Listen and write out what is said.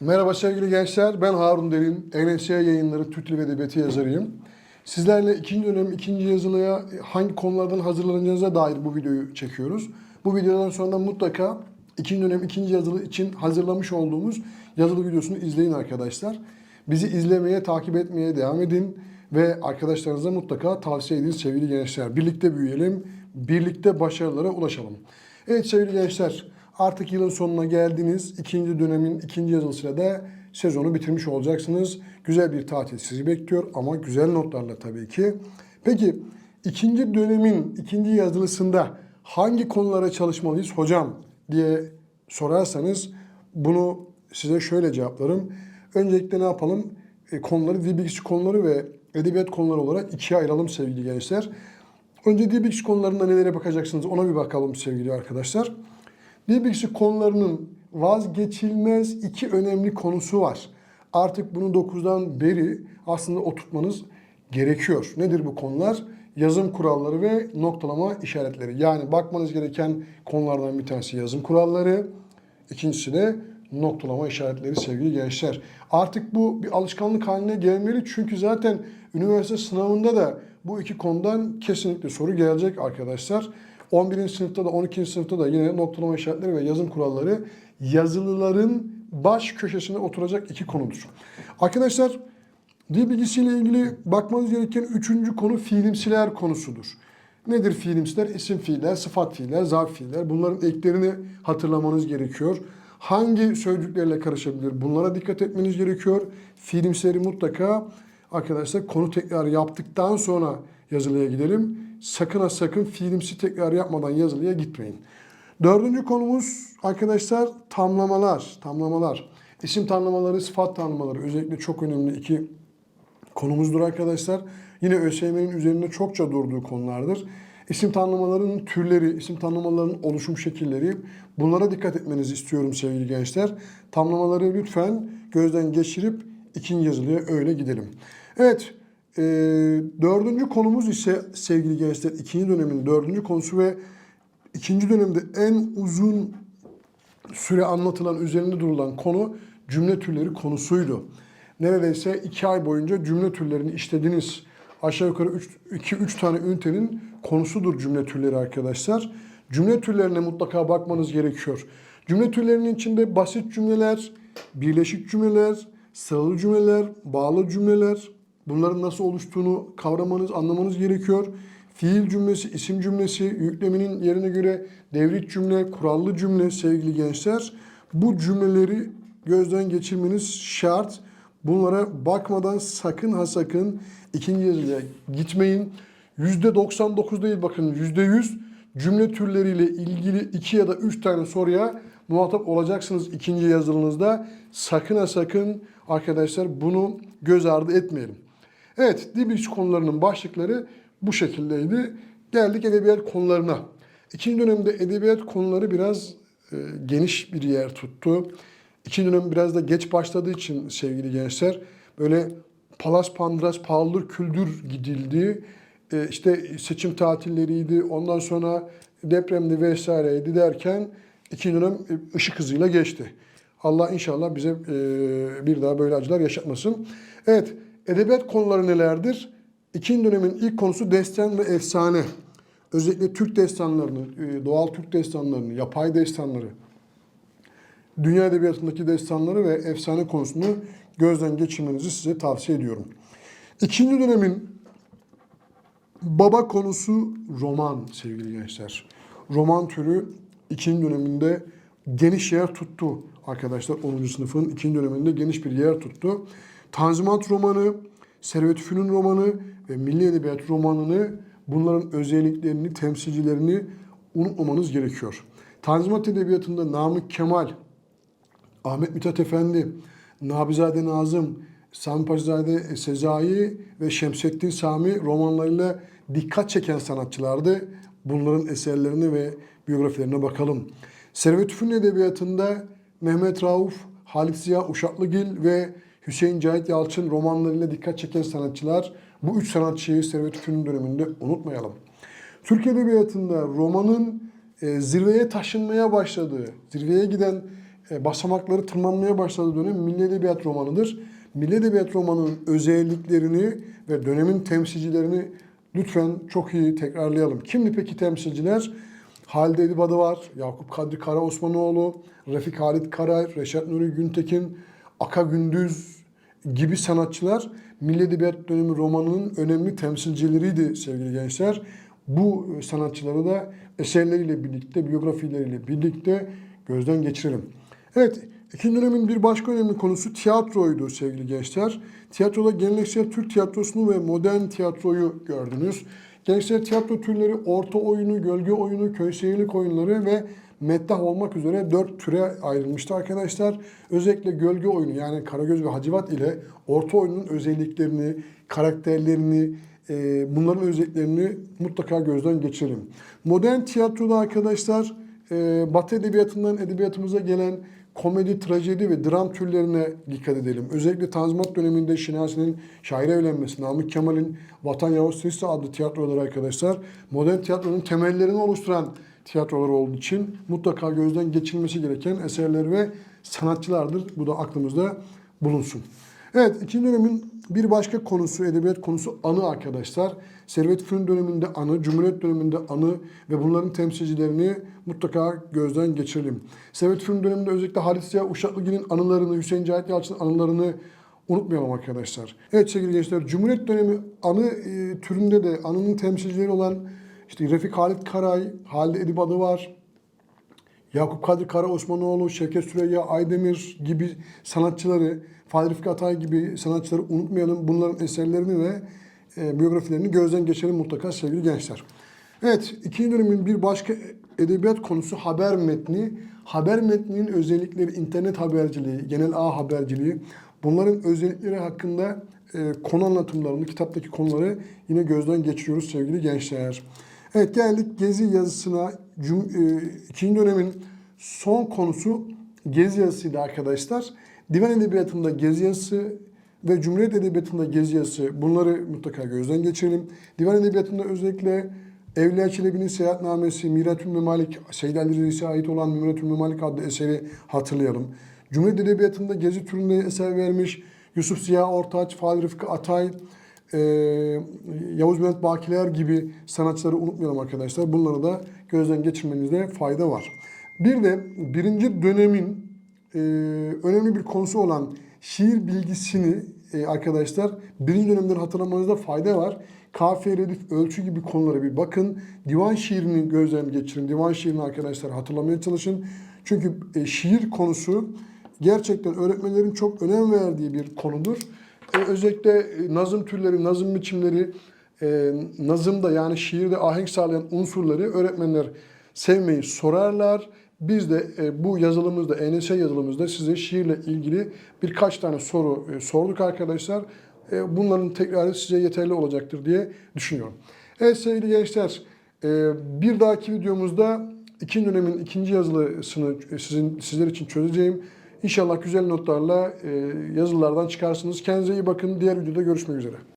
Merhaba sevgili gençler, ben Harun Derin, NSA yayınları Türk ve Edebiyatı yazarıyım. Sizlerle ikinci dönem ikinci yazılıya hangi konulardan hazırlanacağınıza dair bu videoyu çekiyoruz. Bu videodan sonra da mutlaka ikinci dönem ikinci yazılı için hazırlamış olduğumuz yazılı videosunu izleyin arkadaşlar. Bizi izlemeye, takip etmeye devam edin ve arkadaşlarınıza mutlaka tavsiye edin sevgili gençler. Birlikte büyüyelim, birlikte başarılara ulaşalım. Evet sevgili gençler, artık yılın sonuna geldiniz. İkinci dönemin ikinci yazılısıyla da sezonu bitirmiş olacaksınız. Güzel bir tatil sizi bekliyor ama güzel notlarla tabii ki. Peki ikinci dönemin ikinci yazılısında hangi konulara çalışmalıyız hocam diye sorarsanız bunu size şöyle cevaplarım. Öncelikle ne yapalım? E, konuları dil konuları ve edebiyat konuları olarak ikiye ayıralım sevgili gençler. Önce dil konularında nelere bakacaksınız ona bir bakalım sevgili arkadaşlar. Dil bilgisi konularının vazgeçilmez iki önemli konusu var. Artık bunu 9'dan beri aslında oturtmanız gerekiyor. Nedir bu konular? Yazım kuralları ve noktalama işaretleri. Yani bakmanız gereken konulardan bir tanesi yazım kuralları, ikincisi de noktalama işaretleri sevgili gençler. Artık bu bir alışkanlık haline gelmeli çünkü zaten üniversite sınavında da bu iki konudan kesinlikle soru gelecek arkadaşlar. 11. sınıfta da 12. sınıfta da yine noktalama işaretleri ve yazım kuralları yazılıların baş köşesine oturacak iki konudur. Arkadaşlar dil bilgisiyle ilgili bakmanız gereken üçüncü konu fiilimsiler konusudur. Nedir fiilimsiler? İsim fiiller, sıfat fiiller, zarf fiiller. Bunların eklerini hatırlamanız gerekiyor. Hangi sözcüklerle karışabilir? Bunlara dikkat etmeniz gerekiyor. Fiilimsileri mutlaka arkadaşlar konu tekrar yaptıktan sonra yazılıya gidelim. Sakın ha sakın fiilimsi tekrar yapmadan yazılıya gitmeyin. Dördüncü konumuz arkadaşlar tamlamalar. Tamlamalar. İsim tamlamaları, sıfat tamlamaları özellikle çok önemli iki konumuzdur arkadaşlar. Yine ÖSYM'nin üzerinde çokça durduğu konulardır. İsim tanımlamalarının türleri, isim tanımlamalarının oluşum şekilleri bunlara dikkat etmenizi istiyorum sevgili gençler. Tamlamaları lütfen gözden geçirip ikinci yazılıya öyle gidelim. Evet, e, dördüncü konumuz ise sevgili gençler ikinci dönemin dördüncü konusu ve ikinci dönemde en uzun süre anlatılan, üzerinde durulan konu cümle türleri konusuydu. Neredeyse iki ay boyunca cümle türlerini işlediniz. Aşağı yukarı 2-3 tane ünitenin konusudur cümle türleri arkadaşlar. Cümle türlerine mutlaka bakmanız gerekiyor. Cümle türlerinin içinde basit cümleler, birleşik cümleler, sıralı cümleler, bağlı cümleler, bunların nasıl oluştuğunu kavramanız, anlamanız gerekiyor. Fiil cümlesi, isim cümlesi, yükleminin yerine göre devrik cümle, kurallı cümle sevgili gençler. Bu cümleleri gözden geçirmeniz şart. Bunlara bakmadan sakın ha sakın ikinci yazılıya gitmeyin. %99 değil bakın %100 cümle türleriyle ilgili iki ya da üç tane soruya muhatap olacaksınız ikinci yazılınızda. Sakın ha sakın arkadaşlar bunu göz ardı etmeyelim. Evet dil bilgisi konularının başlıkları bu şekildeydi. Geldik edebiyat konularına. İkinci dönemde edebiyat konuları biraz e, geniş bir yer tuttu. İkinci dönem biraz da geç başladığı için sevgili gençler böyle palas pandras paldır küldür gidildi. E, işte seçim tatilleriydi. Ondan sonra depremdi vesaireydi derken ikinci dönem e, ışık hızıyla geçti. Allah inşallah bize e, bir daha böyle acılar yaşatmasın. Evet, edebiyat konuları nelerdir? İkinci dönemin ilk konusu destan ve efsane. Özellikle Türk destanlarını, e, doğal Türk destanlarını, yapay destanları, dünya edebiyatındaki destanları ve efsane konusunu gözden geçirmenizi size tavsiye ediyorum. İkinci dönemin baba konusu roman sevgili gençler. Roman türü ikinci döneminde geniş yer tuttu arkadaşlar. 10. sınıfın ikinci döneminde geniş bir yer tuttu. Tanzimat romanı, Servet Fünun romanı ve Milli Edebiyat romanını bunların özelliklerini, temsilcilerini unutmamanız gerekiyor. Tanzimat Edebiyatı'nda Namık Kemal, Ahmet Mithat Efendi, Nabizade Nazım, Sami Paşazade Sezai ve Şemsettin Sami romanlarıyla dikkat çeken sanatçılardı. Bunların eserlerine ve biyografilerine bakalım. Servet Fünun Edebiyatı'nda Mehmet Rauf, Halit Ziya Uşaklıgil ve Hüseyin Cahit Yalçın romanlarıyla dikkat çeken sanatçılar. Bu üç sanatçıyı Servet Fünun döneminde unutmayalım. Türk Edebiyatı'nda romanın e, zirveye taşınmaya başladığı, zirveye giden e, basamakları tırmanmaya başladığı dönem Milli Edebiyat romanıdır. Milli Edebiyat romanının özelliklerini ve dönemin temsilcilerini lütfen çok iyi tekrarlayalım. Kimdi peki temsilciler? Halide Edip adı var, Yakup Kadri Kara Osmanoğlu, Refik Halit Karay, Reşat Nuri Güntekin, Aka Gündüz gibi sanatçılar Milli Edebiyat dönemi romanının önemli temsilcileriydi sevgili gençler. Bu e, sanatçıları da eserleriyle birlikte, biyografileriyle birlikte gözden geçirelim. Evet, ikinci dönemin bir başka önemli konusu tiyatroydu sevgili gençler. Tiyatroda geleneksel Türk tiyatrosunu ve modern tiyatroyu gördünüz. Geleneksel tiyatro türleri orta oyunu, gölge oyunu, köy seyirlik oyunları ve meddah olmak üzere dört türe ayrılmıştı arkadaşlar. Özellikle gölge oyunu yani Karagöz ve Hacivat ile orta oyunun özelliklerini, karakterlerini, e, bunların özelliklerini mutlaka gözden geçirelim. Modern tiyatroda arkadaşlar e, Batı edebiyatından edebiyatımıza gelen komedi, trajedi ve dram türlerine dikkat edelim. Özellikle Tanzimat döneminde Şinasi'nin şaire evlenmesi, Namık Kemal'in Vatan Yavuz Sesi adlı tiyatroları arkadaşlar modern tiyatronun temellerini oluşturan tiyatrolar olduğu için mutlaka gözden geçirilmesi gereken eserler ve sanatçılardır. Bu da aklımızda bulunsun. Evet, ikinci dönemin bir başka konusu, edebiyat konusu anı arkadaşlar. Servet Fünun döneminde anı, Cumhuriyet döneminde anı ve bunların temsilcilerini mutlaka gözden geçirelim. Servet Fünun döneminde özellikle Halit Ziya Uşaklıgil'in anılarını, Hüseyin Cahit Yalçın'ın anılarını unutmayalım arkadaşlar. Evet sevgili gençler, Cumhuriyet dönemi anı e, türünde de anının temsilcileri olan işte Refik Halit Karay, Halide Edip adı var. Yakup Kadri Kara Osmanoğlu, Şevket Süreyya Aydemir gibi sanatçıları, Fahri Rıfkı Atay gibi sanatçıları unutmayalım. Bunların eserlerini ve e, biyografilerini gözden geçirelim mutlaka sevgili gençler. Evet, ikinci dönemin bir başka edebiyat konusu haber metni. Haber metninin özellikleri internet haberciliği, genel ağ haberciliği. Bunların özellikleri hakkında e, konu anlatımlarını, kitaptaki konuları yine gözden geçiriyoruz sevgili gençler. Evet geldik Gezi yazısına. Cum, e, ikinci dönemin son konusu Gezi yazısıydı arkadaşlar. Divan Edebiyatı'nda Gezi yazısı ve Cumhuriyet Edebiyatı'nda Gezi yazısı bunları mutlaka gözden geçirelim. Divan Edebiyatı'nda özellikle Evliya Çelebi'nin Seyahatnamesi, Miratül Memalik, Seyyid ait olan Miratül Memalik adlı eseri hatırlayalım. Cumhuriyet Edebiyatı'nda Gezi türünde eser vermiş Yusuf Ziya Ortaç, Fahri Rıfkı Atay, e, Yavuz Mehmet Bakiler gibi sanatçıları unutmayalım arkadaşlar. Bunları da gözden geçirmenizde fayda var. Bir de birinci dönemin e, önemli bir konusu olan şiir bilgisini e, arkadaşlar birinci dönemden hatırlamanızda fayda var. Kafiye, redif, ölçü gibi konulara bir bakın. Divan şiirini gözden geçirin. Divan şiirini arkadaşlar hatırlamaya çalışın. Çünkü e, şiir konusu gerçekten öğretmenlerin çok önem verdiği bir konudur. E, özellikle e, nazım türleri, nazım biçimleri, e, nazımda yani şiirde ahenk sağlayan unsurları öğretmenler sevmeyi sorarlar. Biz de e, bu yazılımızda, ENS yazılımızda size şiirle ilgili birkaç tane soru e, sorduk arkadaşlar. E, bunların tekrarı size yeterli olacaktır diye düşünüyorum. Evet sevgili gençler, e, bir dahaki videomuzda ikinci dönemin ikinci yazılısını e, sizin sizler için çözeceğim. İnşallah güzel notlarla e, yazılardan çıkarsınız. Kendinize iyi bakın. Diğer videoda görüşmek üzere.